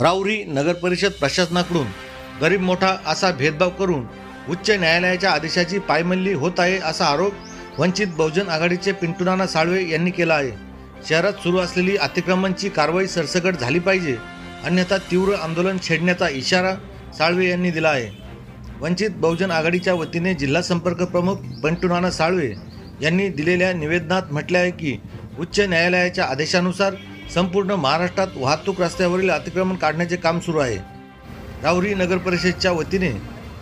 राऊरी नगरपरिषद प्रशासनाकडून गरीब मोठा असा भेदभाव करून उच्च न्यायालयाच्या आदेशाची पायमल्ली होत आहे असा आरोप वंचित बहुजन आघाडीचे पिंटूनाना साळवे यांनी केला आहे. शहरात सुरू असलेली अतिक्रमणची कारवाई सरसकट झाली पाहिजे अन्यथा तीव्र आंदोलन छेडण्याचा इशारा साळवे यांनी दिला आहे. वंचित बहुजन आघाडीच्या वतीने जिल्हा संपर्क प्रमुख पंटूनाना साळवे यांनी दिलेल्या निवेदनात म्हटले आहे की उच्च न्यायालयाच्या आदेशानुसार संपूर्ण महाराष्ट्रात वाहतूक रस्त्यावरील अतिक्रमण काढण्याचे काम सुरू आहे. राहुरी नगर परिषदच्या वतीने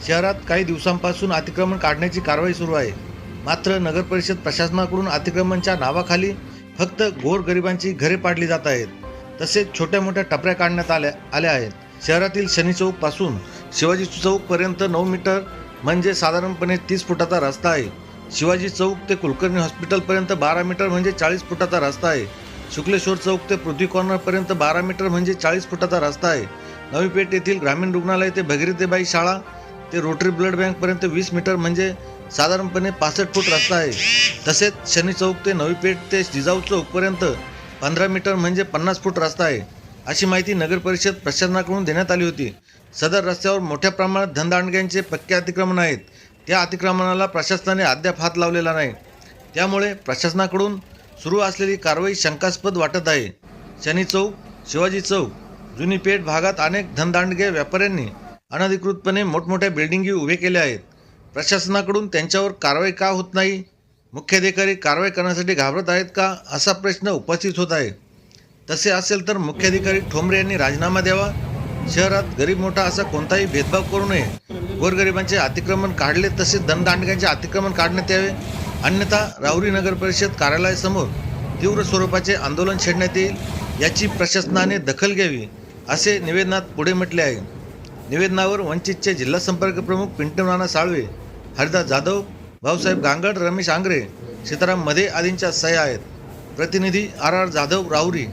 शहरात काही दिवसांपासून अतिक्रमण काढण्याची कारवाई सुरू आहे. मात्र नगर परिषद प्रशासनाकडून अतिक्रमणच्या नावाखाली फक्त गोरगरिबांची घरे पाडली जात आहेत. तसेच छोट्या मोठ्या टपऱ्या काढण्यात आल्या आल्या आहेत. शहरातील शनी चौकपासून शिवाजी चौक पर्यंत नऊ मीटर म्हणजे साधारणपणे तीस फुटाचा रस्ता आहे. शिवाजी चौक ते कुलकर्णी हॉस्पिटलपर्यंत बारा मीटर म्हणजे चाळीस फुटाचा रस्ता आहे. शुक्लेश्वर चौक ते पृथ्वी कॉर्नरपर्यंत बारा मीटर म्हणजे चाळीस फुटाचा रस्ता आहे. नवी पेठ येथील ग्रामीण रुग्णालय ते भगीरथेबाई शाळा ते रोटरी ब्लड बँकपर्यंत वीस मीटर म्हणजे साधारणपणे पासष्ट फूट रस्ता आहे. तसेच शनी चौक ते नवी पेठ ते जिजाऊ चौकपर्यंत पंधरा मीटर म्हणजे पन्नास फूट रस्ता आहे. अशी माहिती नगर परिषद प्रशासनाकडून देण्यात आली होती. सदर रस्त्यावर मोठ्या प्रमाणात धनदांडग्यांचे पक्के अतिक्रमण आहेत. त्या अतिक्रमणाला प्रशासनाने अद्याप हात लावलेला नाही. त्यामुळे प्रशासनाकडून सुरू असलेली कारवाई शंकास्पद वाटत आहे. शनी चौक शिवाजी चौक जुनी पेठ भागात अनेक धनदांडगे व्यापाऱ्यांनी अनधिकृतपणे मोठमोठ्या बिल्डिंगी उभे केल्या आहेत. प्रशासनाकडून त्यांच्यावर कारवाई का होत नाही? मुख्याधिकारी कारवाई करण्यासाठी घाबरत आहेत का? असा प्रश्न उपस्थित होत आहे. तसे असेल तर मुख्याधिकारी ठोंबरे यांनी राजीनामा द्यावा. शहरात गरीब मोठा असा कोणताही भेदभाव करू नये. गोरगरिबांचे अतिक्रमण काढले तसेच धनदांडग्यांचे अतिक्रमण काढण्यात यावे. अन्यथा राहुरी नगर परिषद कार्यालयासमोर तीव्र स्वरूपाचे आंदोलन छेडण्यात येईल याची प्रशासनाने दखल घ्यावी असे निवेदनात पुढे म्हटले आहे. निवेदनावर वंचितचे जिल्हा संपर्क प्रमुख पिंटू राणा साळवे हरिदास जाधव भाऊसाहेब गांगड रमेश आंग्रे सीताराम मधे आदींच्या सह्या आहेत. प्रतिनिधी आर आर जाधव राहुरी